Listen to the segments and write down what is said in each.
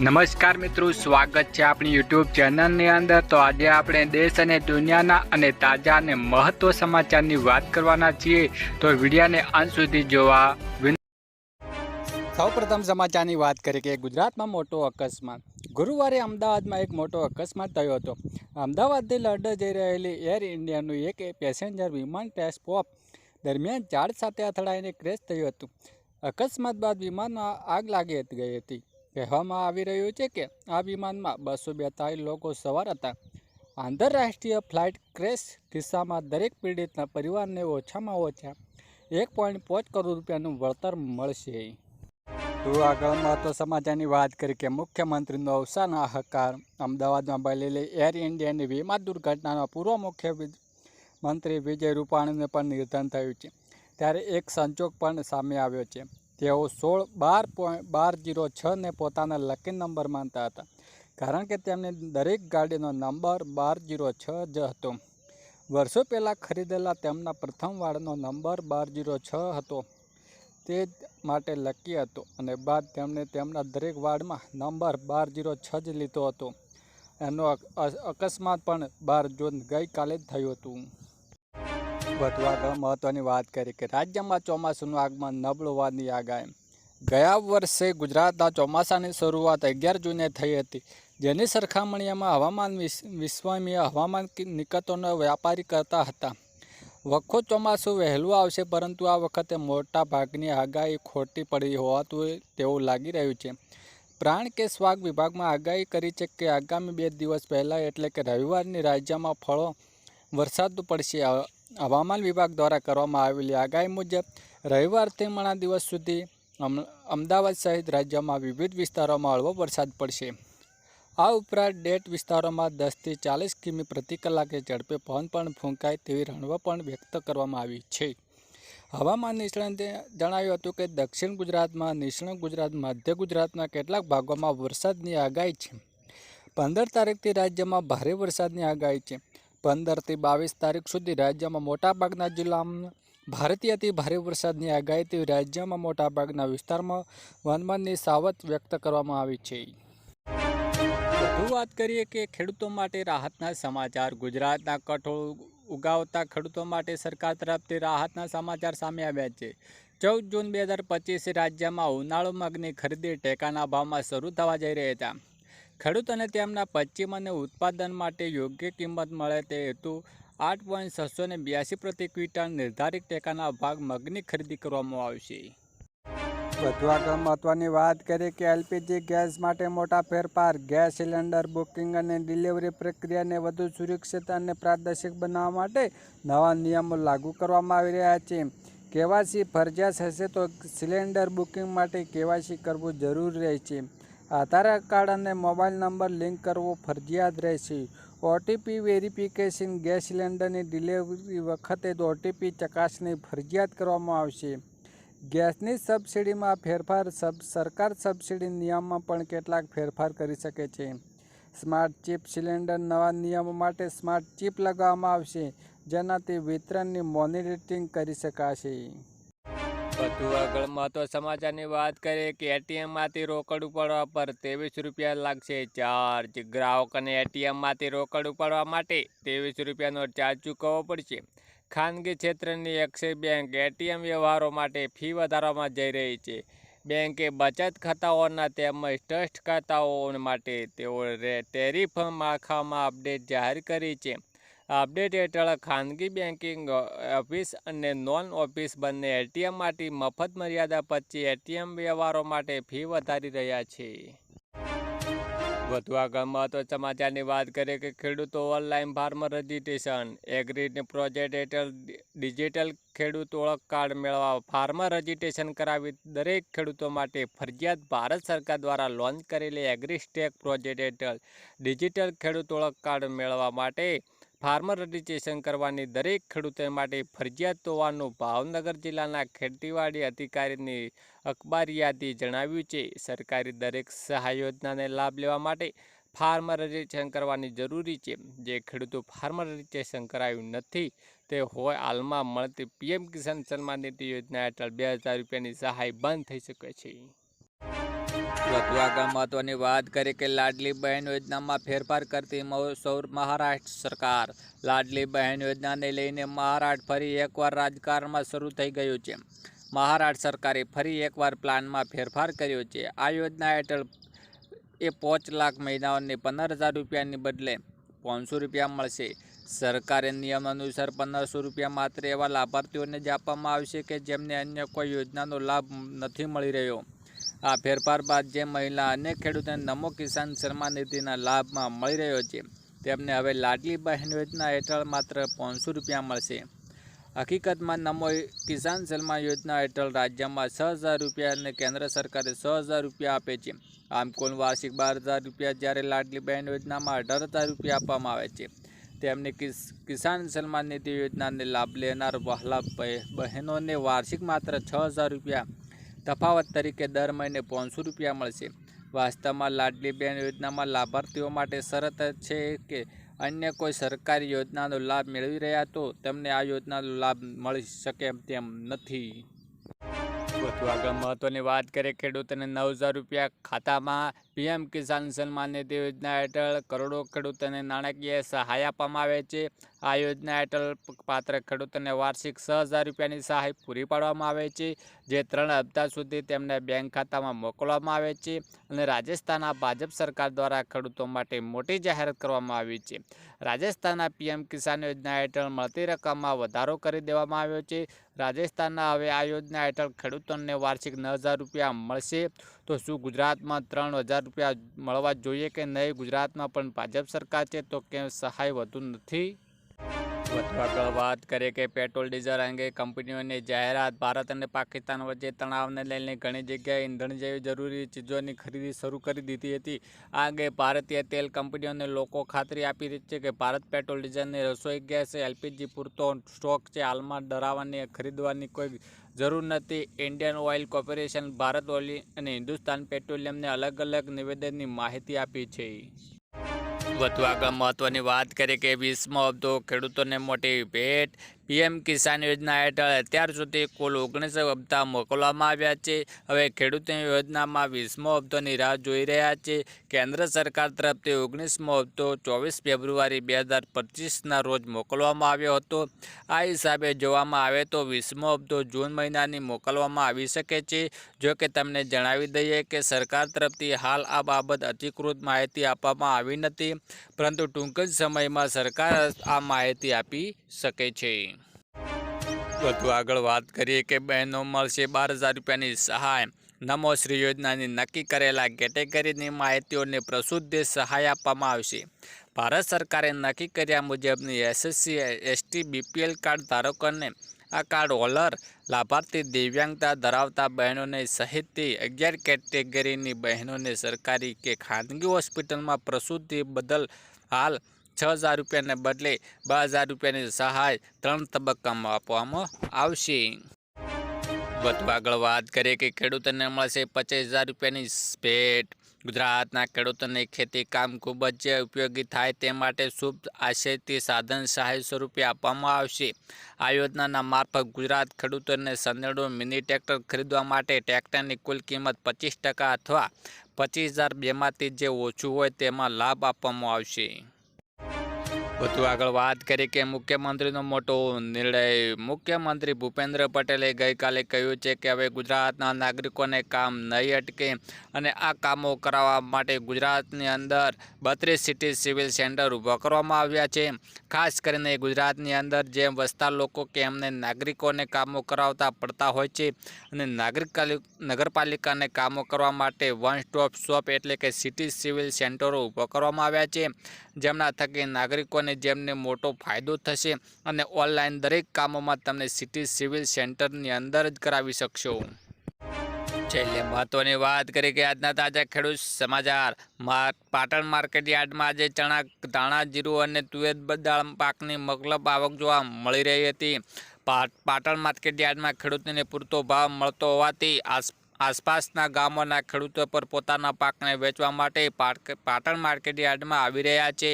નમસ્કાર મિત્રો, સ્વાગત છે આપણી યુટ્યુબ ચેનલની અંદર. તો આજે આપણે દેશ અને દુનિયાના અને તાજા અને મહત્વ સમાચારની વાત કરવાના છીએ. તો વિડીયાને અંત સુધી જોવા સૌપ્રથમ સમાચારની વાત કરીએ કે ગુજરાતમાં મોટો અકસ્માત. ગુરુવારે અમદાવાદમાં એક મોટો અકસ્માત થયો હતો. અમદાવાદથી લંડન જઈ રહેલી એર ઇન્ડિયાનું એક પેસેન્જર વિમાન ટેસ્ટ ઓફ દરમિયાન ઝાડ સાથે અથડાઈને ક્રેશ થયું હતું. અકસ્માત બાદ વિમાનમાં આગ લાગી ગઈ હતી. કહેવામાં આવી રહ્યું છે કે આ વિમાનમાં બસો બેતાળીસ લોકો સવાર હતા. આંતરરાષ્ટ્રીય ફ્લાઇટ ક્રેશ કિસ્સામાં દરેક પીડિતના પરિવારને ઓછામાં ઓછા એક પોઈન્ટ પાંચ કરોડ રૂપિયાનું વળતર મળશે. તો આગળ મહત્વ સમાચારની વાત કરી કે મુખ્યમંત્રીનો અવસાન હાહાકાર અમદાવાદમાં બનેલી એર ઇન્ડિયાની વિમાન દુર્ઘટનાનો પૂર્વ મુખ્ય મંત્રી વિજય રૂપાણીને પણ નિધન થયું છે. ત્યારે એક સંજોગ પણ સામે આવ્યો છે. તેઓ સોળ બાર પોઈન્ટ બાર જીરો છને પોતાના લકી નંબર માનતા હતા. કારણ કે તેમની દરેક ગાડીનો નંબર બાર જીરો છ જ હતો. વર્ષો પહેલાં ખરીદેલા તેમના પ્રથમ વાળનો નંબર બાર જીરો છ હતો. તે માટે લકી હતો અને બાદ તેમણે તેમના દરેક વાર્ડમાં નંબર બાર જીરો છ જ લીધો હતો. એનો અકસ્માત પણ બાર જૂન ગઈકાલે જ થયું હતું. વધુ મહત્ત્વની વાત કરી કે રાજ્યમાં ચોમાસુનું આગમન નબળું હોવાની આગાહી. ગયા વર્ષે ગુજરાતના ચોમાસાની શરૂઆત અગિયાર જૂને થઈ હતી, જેની સરખામણીમાં હવામાન વિશ્વમીય હવામાન નિકટોનો વ્યાપારી કરતા હતા. વખો ચોમાસું વહેલું આવશે, પરંતુ આ વખતે મોટા ભાગની આગાહી ખોટી પડી હોવાતું તેવું લાગી રહ્યું છે. પ્રાણ કે સ્વાગ વિભાગમાં આગાહી કરી છે કે આગામી બે દિવસ પહેલાં એટલે કે રવિવારની રાજ્યમાં ફળો વરસાદ પડશે. હવામાન વિભાગ દ્વારા કરવામાં આવેલી આગાહી મુજબ રવિવારથી મણા દિવસ સુધી અમદાવાદ સહિત રાજ્યમાં વિવિધ વિસ્તારોમાં હળવો વરસાદ પડશે. આ ઉપરાંત ડેટ વિસ્તારોમાં દસથી ચાલીસ કિમી પ્રતિ કલાકે ઝડપે પવન પણ ફૂંકાય તેવી રણવા પણ વ્યક્ત કરવામાં આવી છે. હવામાન નિષ્ણાતે જણાવ્યું હતું કે, દક્ષિણ ગુજરાતમાં નિષ્ણાત ગુજરાત, મધ્ય ગુજરાતના કેટલાક ભાગોમાં વરસાદની આગાહી છે. પંદર તારીખથી રાજ્યમાં ભારે વરસાદની આગાહી છે. પંદરથી બાવીસ તારીખ સુધી રાજ્યમાં મોટાભાગના જિલ્લામાં ભારતીયથી ભારે વરસાદની આગાહીથી રાજ્યમાં મોટાભાગના વિસ્તારમાં વનમનની સાવત વ્યક્ત કરવામાં આવી છે. વધુ વાત કરીએ કે ખેડૂતો માટે રાહતના સમાચાર. ગુજરાતના કઠોળ ઉગાવતા ખેડૂતો માટે સરકાર તરફથી રાહતના સમાચાર સામે આવ્યા છે. ચૌદ જૂન બે હજાર પચીસ રાજ્યમાં ઉનાળુ મગની ખરીદી ટેકાના ભાવમાં શરૂ થવા જઈ રહ્યા હતા. ખેડૂતોને તેમના પશ્ચિમ અને ઉત્પાદન માટે યોગ્ય કિંમત મળે તે હેતુ આઠ પોઈન્ટ છસો ને બ્યાસી પ્રતિ ક્વિન્ટલ નિર્ધારિત ટેકાના ભાગ મગની ખરીદી કરવામાં આવશે. વધુ આગળ મહત્વની વાત કરીએ કે એલપીજી ગેસ માટે મોટા ફેરફાર, ગેસ સિલિન્ડર બુકિંગ અને ડિલિવરી પ્રક્રિયાને વધુ સુરક્ષિત અને પ્રાદેશિક બનાવવા માટે નવા નિયમો લાગુ કરવામાં આવી રહ્યા છે. કેવાયસી ફરજિયાત હશે તો સિલિન્ડર બુકિંગ માટે કેવાયસી કરવું જરૂરી રહેશે આધાર કાર્ડ અને મોબાઈલ નંબર લિંક કરવો ફરજિયાત રહેશે. ઓટીપી વેરિફિકેશન ગેસ સિલિન્ડરની ડિલિવરી વખતે જ ઓટીપી ચકાસણી ફરજિયાત કરવામાં આવશે. ગેસની સબસિડીમાં ફેરફાર સબ, સરકાર સબસિડી નિયમમાં પણ કેટલાક ફેરફાર કરી શકે છે. સ્માર્ટ ચિપ સિલિન્ડર નવા નિયમો માટે સ્માર્ટ ચિપ લગાવવામાં આવશે, જેનાથી વિતરણની મોનિટરિંગ કરી શકાશે. આગળ સમાચારની વાત કરીએ કે એટીએમમાંથી રોકડ ઉપાડવા પર ત્રેવીસ રૂપિયા લાગશે ચાર્જ ગ્રાહકોને એટીએમમાંથી રોકડ ઉપાડવા માટે ત્રેવીસ રૂપિયાનો ચાર્જ ચૂકવવો પડશે. ખાનગી ક્ષેત્રની એક્સિસ બેંક એટીએમ વ્યવહારો માટે ફી વધારવામાં જઈ રહી છે. બેંકે બચત ખાતાઓના તેમજ ટ્રસ્ટ ખાતાઓ માટે તેઓ ટેરિફ માળખામાં અપડેટ જાહેર કરી છે. અપડેટ હેઠળ ખાનગી બેન્કિંગ ઓફિસ અને નોન ઓફિસ બંને એટીએમ માટે મફત મર્યાદા પછી એટીએમ વ્યવહારો માટે ફી વધારી રહ્યા છે. વધુ આગળ મહત્વ સમાચારની વાત કરીએ કે ખેડૂતો online farmer registration agri project હેઠળ ડિજિટલ ખેડૂત ઓળખ કાર્ડ મેળવવા ફાર્મર રજીસ્ટ્રેશન કરાવી દરેક ખેડૂતો માટે ફરજિયાત ભારત સરકાર દ્વારા લોન્ચ કરેલી એગ્રી સ્ટેક પ્રોજેક્ટ હેઠળ ડિજિટલ ખેડૂત ઓળખ કાર્ડ મેળવવા માટે ફાર્મર રજિસ્ટ્રેશન કરવાની દરેક ખેડૂતો માટે ફરજિયાત હોવાનું ભાવનગર જિલ્લાના ખેતીવાડી અધિકારીની અખબારી યાદી જણાવ્યું છે. સરકારી દરેક સહાય યોજનાને લાભ લેવા માટે ફાર્મર રજિસ્ટ્રેશન કરવાની જરૂરી છે. જે ખેડૂતો ફાર્મર રજીસ્ટ્રેશન કરાયું નથી, તે હોય હાલમાં મળતી પીએમ કિસાન સન્માન નિધિ યોજના હેઠળ બે હજાર રૂપિયાની સહાય બંધ થઈ શકે છે. આગળ મહત્વની વાત કરી કે લાડલી બહેન યોજનામાં ફેરફાર કરતી સૌર, મહારાષ્ટ્ર સરકાર. લાડલી બહેન યોજનાને લઈને મહારાષ્ટ્ર ફરી એકવાર રાજકારણમાં શરૂ થઈ ગયું છે. મહારાષ્ટ્ર સરકારે ફરી એકવાર પ્લાનમાં ફેરફાર કર્યો છે. આ યોજના હેઠળ એ પાંચ લાખ મહિલાઓને પંદર હજાર રૂપિયાની બદલે પાંચસો રૂપિયા મળશે. સરકારે નિયમ અનુસાર પંદરસો રૂપિયા માત્ર એવા લાભાર્થીઓને જ આપવામાં આવશે કે જેમને અન્ય કોઈ યોજનાનો લાભ નથી મળી રહ્યો. આ ફેરફાર બાદ જે મહિલા અનેક ખેડૂતોને નમો કિસાન સન્માન નિધિના લાભમાં મળી રહ્યો છે, તેમને હવે લાડલી બહેન યોજના હેઠળ માત્ર પાંચસો રૂપિયા મળશે. હકીકતમાં નમો કિસાન સન્માન યોજના હેઠળ રાજ્યમાં છ હજાર રૂપિયા અને કેન્દ્ર સરકારે છ હજાર રૂપિયા આપે છે. આમ કુલ વાર્ષિક બાર હજાર રૂપિયા જ્યારે લાડલી બહેન યોજનામાં અઢાર હજાર રૂપિયા આપવામાં આવે છે, તેમને કિસ, કિસાન સન્માન નિધિ યોજનાને લાભ લેનાર વહાલા બહે- બહેનોને વાર્ષિક માત્ર છ હજાર રૂપિયા તફાવત તરીકે દર મહિને પાંચસો રૂપિયા મળશે. વાસ્તવમાં લાડલી બેન યોજનામાં લાભાર્થીઓ માટે શરત છે કે અન્ય કોઈ સરકારી યોજનાનો લાભ મેળવી રહ્યા તો તેમને આ યોજનાનો લાભ મળી શકે એમ તેમ નથી. આગળ મહત્વની વાત કરીએ, ખેડૂતોને નવ હજાર રૂપિયા ખાતામાં પીએમ કિસાન સન્માન નિધિ યોજના હેઠળ કરોડો ખેડૂતોને નાણાકીય સહાય આપવામાં આવે છે. આ યોજના હેઠળ પાત્ર ખેડૂતોને વાર્ષિક છ હજાર રૂપિયાની સહાય પૂરી પાડવામાં આવે છે, જે ત્રણ હપ્તા સુધી તેમને બેંક ખાતામાં મોકલવામાં આવે છે અને રાજસ્થાનના ભાજપ સરકાર દ્વારા ખેડૂતો માટે મોટી જાહેરાત કરવામાં આવી છે. રાજસ્થાનના પીએમ કિસાન યોજના હેઠળ મળતી રકમમાં વધારો કરી દેવામાં આવ્યો છે. રાજસ્થાનના હવે આ યોજના હેઠળ ખેડૂતોને વાર્ષિક નવ રૂપિયા મળશે. તો શું ગુજરાતમાં ત્રણ હજાર રૂપિયા મળવા જોઈએ કે નહીં? ગુજરાતમાં પણ ભાજપ સરકાર છે તો કેમ સહાય વધુ નથી? વાત કરીએ કે પેટ્રોલ, ડીઝલ અંગે કંપનીઓની જાહેરાત. ભારત અને પાકિસ્તાન વચ્ચે તણાવને લઈને ઘણી જગ્યાએ ઈંધણ જેવી જરૂરી ચીજોની ખરીદી શરૂ કરી દીધી હતી. આ અંગે ભારતીય તેલ કંપનીઓને લોકો ખાતરી આપી રહી છે કે ભારત પેટ્રોલ, ડીઝલની રસોઈ, ગેસ, એલપીજી પૂરતો સ્ટોક છે. હાલમાં ડરાવવાની ખરીદવાની કોઈ જરૂર નથી. Indian Oil Corporation, Bharat Oil અને હિન્દુસ્તાન પેટ્રોલિયમને અલગ અલગ નિવેદનની માહિતી આપી છે. વધુ આગળ મહત્વની વાત કરીએ કે વીસમો હપ્તો ખેડૂતોને મોટી ભેટ પીએમ કિસાન યોજના હેઠળ અત્યાર સુધી કુલ ઓગણીસ હપ્તા મોકલવામાં આવ્યા છે. હવે ખેડૂતોની યોજનામાં વીસમો હપ્તોની રાહ જોઈ રહ્યા છે. કેન્દ્ર સરકાર તરફથી ઓગણીસમો હપ્તો ચોવીસ ફેબ્રુઆરી બે હજાર પચીસના રોજ મોકલવામાં આવ્યો હતો. આ હિસાબે જોવામાં આવે તો વીસમો હપ્તો જૂન મહિનાની મોકલવામાં આવી શકે છે. જો કે તમને જણાવી દઈએ કે સરકાર તરફથી હાલ આ બાબત અધિકૃત માહિતી આપવામાં આવી નથી. પરંતુ ટૂંક જ સમયમાં સરકાર આ માહિતી આપી શકે છે. વધુ આગળ વાત કરીએ કે બહેનો મળશે બાર હજાર રૂપિયાની સહાય. નમો શ્રી યોજનાની નક્કી કરેલા કેટેગરીની માહિતીઓને પ્રસુદ્ધ સહાય આપવામાં આવશે. ભારત સરકારે નક્કી કર્યા મુજબની એસએસસી એસટી બીપીએલ કાર્ડ ધારકોને આ કાર્ડ હોલ્ડર લાભાર્થી દિવ્યાંગતા ધરાવતા બહેનોને સહિતથી અગિયાર કેટેગરીની બહેનોને સરકારી કે ખાનગી હોસ્પિટલમાં પ્રસૂતિ બદલ હાલ છ હજાર રૂપિયાને બદલે બે હજાર રૂપિયાની સહાય ત્રણ તબક્કામાં આપવામાં આવશે. વધુ આગળ વાત કરીએ કે ખેડૂતોને મળશે પચીસ હજાર રૂપિયાની ભેટ. ગુજરાતના ખેડૂતોને ખેતી કામ ખૂબ જ ઉપયોગી થાય તે માટે શુભ આશયથી સાધન સહાય સ્વરૂપે આપવામાં આવશે. આ યોજનાના મારફત ગુજરાત ખેડૂતોને સંદેડો મિની ટ્રેક્ટર ખરીદવા માટે ટ્રેક્ટરની કુલ કિંમત પચીસ ટકા અથવા પચીસ હજાર બેમાંથી જે ઓછું હોય તેમાં લાભ આપવામાં આવશે. વધુ આગળ વાત કરી કે મુખ્યમંત્રીનો મોટો નિર્ણય. મુખ્યમંત્રી ભૂપેન્દ્ર પટેલે ગઈકાલે કહ્યું છે કે હવે ગુજરાતના નાગરિકોને કામ નહીં અટકે અને આ કામો કરાવવા માટે ગુજરાતની અંદર બત્રીસ સિટી સિવિલ સેન્ટર ઊભા કરવામાં આવ્યા છે. ખાસ કરીને ગુજરાતની અંદર જેમ વસતા લોકો કે એમને નાગરિકોને કામો કરાવતા પડતા હોય છે અને નાગરિક નગરપાલિકાને કામો કરવા માટે વન સ્ટોપ શોપ એટલે કે સિટી સિવિલ સેન્ટરો ઊભા કરવામાં આવ્યા છે. જેમના થકી નાગરિકોને જેમને મોટો ફાયદો થશે અને ઓનલાઈન દરેક કામોમાં તમને સિટી સિવિલ સેન્ટરની અંદર જ કરાવી શકશો. છેલ્લે મહત્વની વાત કરી કે આજના તાજા ખેડૂત સમાચાર. પાટણ માર્કેટ યાર્ડમાં આજે ચણા, ધાણા, જીરું અને તુવેર દાળ પાકની મગલબ આવક જોવા મળી રહી હતી. પાટણ માર્કેટ યાર્ડમાં ખેડૂતોને પૂરતો ભાવ મળતો હોવાથી આસ આસપાસના ગામોના ખેડૂતો પર પોતાના પાકને વેચવા માટે પાટણ માર્કેટ યાર્ડમાં આવી રહ્યા છે.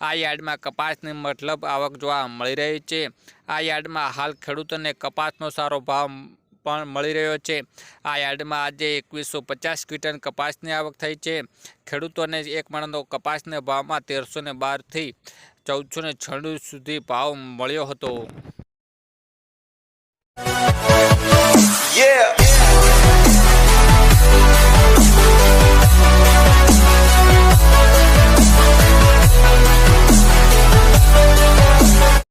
આ યાર્ડમાં કપાસની મતલબ આવક જોવા મળી રહી છે. આ યાર્ડમાં હાલ ખેડૂતોને કપાસનો સારો ભાવ પણ મળી રહ્યો છે. આ યાર્ડમાં આજે એકવીસો પચાસ ક્વિન્ટલ કપાસની આવક થઈ છે. ખેડૂતોને એક મણનો કપાસના ભાવમાં તેરસો ને બારથી ચૌદસો ને છન્નું સુધી ભાવ મળ્યો હતો.